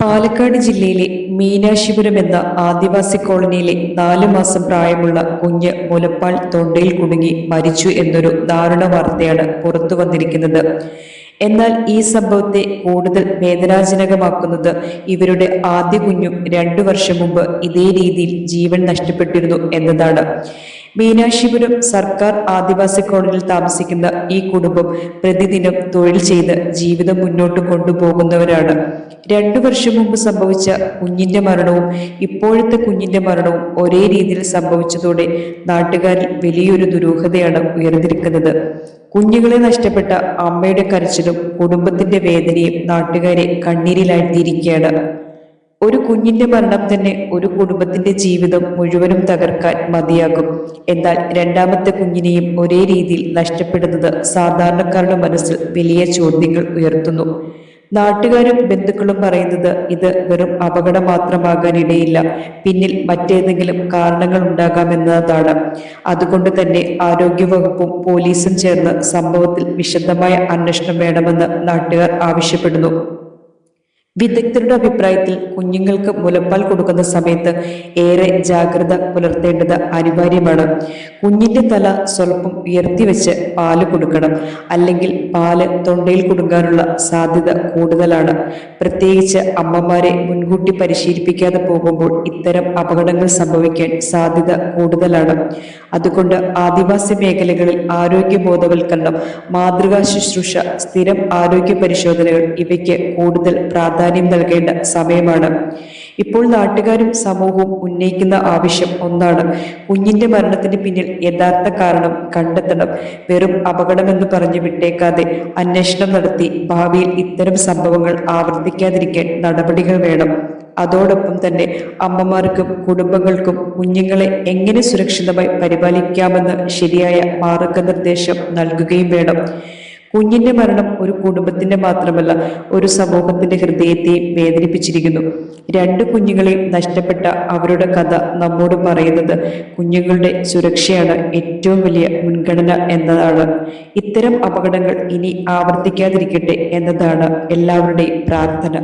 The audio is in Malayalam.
പാലക്കാട് ജില്ലയിലെ മീനാശിപുരം എന്ന ആദിവാസി കോളനിയിലെ നാലു മാസം പ്രായമുള്ള കുഞ്ഞ് മുലപ്പാൽ തൊണ്ടയിൽ കുടുങ്ങി മരിച്ചു എന്നൊരു ദാരുണ വാർത്തയാണ് പുറത്തു വന്നിരിക്കുന്നത്. എന്നാൽ ഈ സംഭവത്തെ കൂടുതൽ വേദനാജനകമാക്കുന്നത് ഇവരുടെ ആദ്യ കുഞ്ഞും രണ്ടു വർഷം മുമ്പ് ഇതേ രീതിയിൽ ജീവൻ നഷ്ടപ്പെട്ടിരുന്നു എന്നതാണ്. മീനാക്ഷിപുരം സർക്കാർ ആദിവാസി കോളനിയിൽ താമസിക്കുന്ന ഈ കുടുംബം പ്രതിദിനം തൊഴിൽ ചെയ്ത് ജീവിതം മുന്നോട്ട് കൊണ്ടുപോകുന്നവരാണ്. രണ്ടു വർഷം മുമ്പ് സംഭവിച്ച കുഞ്ഞിന്റെ മരണവും ഇപ്പോഴത്തെ കുഞ്ഞിന്റെ മരണവും ഒരേ രീതിയിൽ സംഭവിച്ചതോടെ നാട്ടുകാരിൽ വലിയൊരു ദുരൂഹതയാണ് ഉയർന്നിരിക്കുന്നത്. കുഞ്ഞുങ്ങളെ നഷ്ടപ്പെട്ട അമ്മയുടെ കരച്ചിലും കുടുംബത്തിന്റെ വേദനയും നാട്ടുകാരെ കണ്ണീരിലാഴ്ത്തിയിരിക്കുകയാണ്. ഒരു കുഞ്ഞിന്റെ മരണം തന്നെ ഒരു കുടുംബത്തിന്റെ ജീവിതം മുഴുവനും തകർക്കാൻ മതിയാകും. എന്നാൽ രണ്ടാമത്തെ കുഞ്ഞിനെയും ഒരേ രീതിയിൽ നഷ്ടപ്പെടുന്നത് സാധാരണക്കാരുടെ മനസ്സിൽ വലിയ ചോദ്യങ്ങൾ ഉയർത്തുന്നു. നാട്ടുകാരും ബന്ധുക്കളും പറയുന്നത് ഇത് വെറും അപകടം മാത്രമാകാനിടയില്ല. പിന്നിൽ മറ്റേതെങ്കിലും കാരണങ്ങൾ ഉണ്ടാകാമെന്നതാണ്. അതുകൊണ്ട് തന്നെ ആരോഗ്യവകുപ്പും പോലീസും ചേർന്ന് സംഭവത്തിൽ വിശദമായ അന്വേഷണം വേണമെന്ന് നാട്ടുകാർ ആവശ്യപ്പെടുന്നു. വിദഗ്ധരുടെ അഭിപ്രായത്തിൽ കുഞ്ഞുങ്ങൾക്ക് മുലപ്പാൽ കൊടുക്കുന്ന സമയത്ത് ഏറെ ജാഗ്രത പുലർത്തേണ്ടത് അനിവാര്യമാണ്. കുഞ്ഞിന്റെ തല സ്വല്പം ഉയർത്തി വെച്ച് പാൽ കൊടുക്കണം. അല്ലെങ്കിൽ പാൽ തൊണ്ടയിൽ കൊടുക്കാനുള്ള സാധ്യത കൂടുതലാണ്. പ്രത്യേകിച്ച് അമ്മമാരെ മുൻകൂട്ടി പരിശീലിപ്പിക്കാതെ പോകുമ്പോൾ ഇത്തരം അപകടങ്ങൾ സംഭവിക്കാൻ സാധ്യത കൂടുതലാണ്. അതുകൊണ്ട് ആദിവാസി മേഖലകളിൽ ആരോഗ്യ ബോധവൽക്കരണം മാതൃകാ ശുശ്രൂഷ സ്ഥിരം ആരോഗ്യ പരിശോധനകൾ ഇവയ്ക്ക് കൂടുതൽ പ്രാധാന്യം നൽകേണ്ട സമയമാണ്. ഇപ്പോൾ നാട്ടുകാരും സമൂഹവും ഉന്നയിക്കുന്ന ആവശ്യം ഒന്നാണ്. കുഞ്ഞിന്റെ മരണത്തിന് പിന്നിൽ യഥാർത്ഥ കാരണം കണ്ടെത്തണം. വെറും അപകടമെന്ന് പറഞ്ഞു വിട്ടേക്കാതെ അന്വേഷണം നടത്തി ഭാവിയിൽ ഇത്തരം സംഭവങ്ങൾ ആവർത്തിക്കാതിരിക്കാൻ നടപടികൾ വേണം. അതോടൊപ്പം തന്നെ അമ്മമാർക്കും കുടുംബങ്ങൾക്കും കുഞ്ഞുങ്ങളെ എങ്ങനെ സുരക്ഷിതമായി പരിപാലിക്കാമെന്ന് ശരിയായ മാർഗനിർദ്ദേശം നൽകുകയും വേണം. കുഞ്ഞിന്റെ മരണം ഒരു കുടുംബത്തിന്റെ മാത്രമല്ല ഒരു സമൂഹത്തിന്റെ ഹൃദയത്തെയും വേദനിപ്പിച്ചിരിക്കുന്നു. രണ്ട് കുഞ്ഞുങ്ങളെ നഷ്ടപ്പെട്ട അവരുടെ കഥ നമ്മോട് പറയുന്നത് കുഞ്ഞുങ്ങളുടെ സുരക്ഷയാണ് ഏറ്റവും വലിയ മുൻഗണന എന്നതാണ്. ഇത്തരം അപകടങ്ങൾ ഇനി ആവർത്തിക്കാതിരിക്കട്ടെ എന്നതാണ് എല്ലാവരുടെയും പ്രാർത്ഥന.